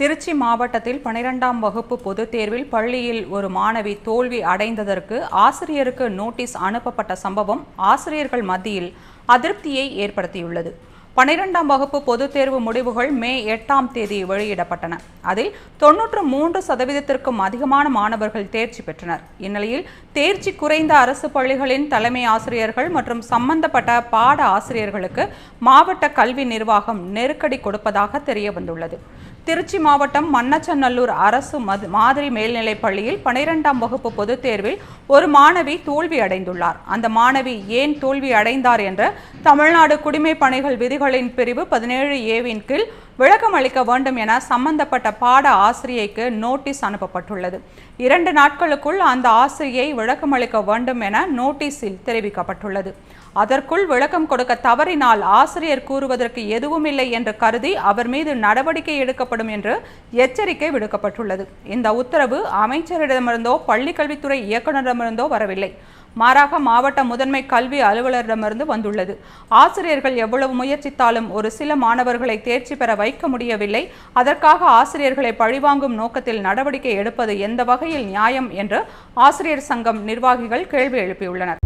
திருச்சி மாவட்டத்தில் பனிரெண்டாம் வகுப்பு பொதுத் தேர்வில் பள்ளியில் ஒரு மாணவி தோல்வி அடைந்ததற்கு ஆசிரியருக்கு நோட்டீஸ் அனுப்பப்பட்ட சம்பவம் ஆசிரியர்கள் மத்தியில் அதிருப்தியை ஏற்படுத்தியுள்ளது. பனிரெண்டாம் வகுப்பு பொதுத் தேர்வு முடிவுகள் மே எட்டாம் தேதி வெளியிடப்பட்டன. அதில் தொன்னூற்று மூன்று சதவீதத்திற்கும் அதிகமான மாணவர்கள் தேர்ச்சி பெற்றனர். இந்நிலையில் தேர்ச்சி குறைந்த அரசு பள்ளிகளின் தலைமை ஆசிரியர்கள் மற்றும் சம்பந்தப்பட்ட பாட ஆசிரியர்களுக்கு மாவட்ட கல்வி நிர்வாகம் நெருக்கடி கொடுப்பதாக தெரிய வந்துள்ளது திருச்சி மாவட்டம் மன்னச்சநல்லூர் அரசு மது மாதிரி மேல்நிலைப் பள்ளியில் பனிரெண்டாம் வகுப்பு பொதுத் தேர்வில் ஒரு மாணவி தோல்வி அடைந்துள்ளார். அந்த மாணவி ஏன் தோல்வி அடைந்தார் என்ற தமிழ்நாடு குடிமை பணிகள் விதிகளின் பிரிவு பதினேழு ஏவின் கீழ் விளக்கம் அளிக்க வேண்டும் என சம்பந்தப்பட்ட பாட ஆசிரியைக்கு நோட்டீஸ் அனுப்பப்பட்டுள்ளது. இரண்டு நாட்களுக்குள் அந்த ஆசிரியை விளக்கம் அளிக்க வேண்டும் என நோட்டீஸில் தெரிவிக்கப்பட்டுள்ளது. அதற்குள் விளக்கம் கொடுக்க தவறினால் ஆசிரியர் கூறுவதற்கு எதுவுமில்லை என்று கருதி அவர் மீது நடவடிக்கை எடுக்கப்படும் என்று எச்சரிக்கை விடுக்கப்பட்டுள்ளது. இந்த உத்தரவு அமைச்சரிடமிருந்தோ பள்ளிக்கல்வித்துறை இயக்குநரிடமிருந்தோ வரவில்லை. மாறாக மாவட்ட முதன்மை கல்வி அலுவலரிடமிருந்து வந்துள்ளது. ஆசிரியர்கள் எவ்வளவு முயற்சித்தாலும் ஒரு சில மாணவர்களை தேர்ச்சி பெற வைக்க முடியவில்லை. அதற்காக ஆசிரியர்களை பழிவாங்கும் நோக்கத்தில் நடவடிக்கை எடுப்பது எந்த வகையில் நியாயம் என்று ஆசிரியர் சங்கம் நிர்வாகிகள் கேள்வி எழுப்பியுள்ளனர்.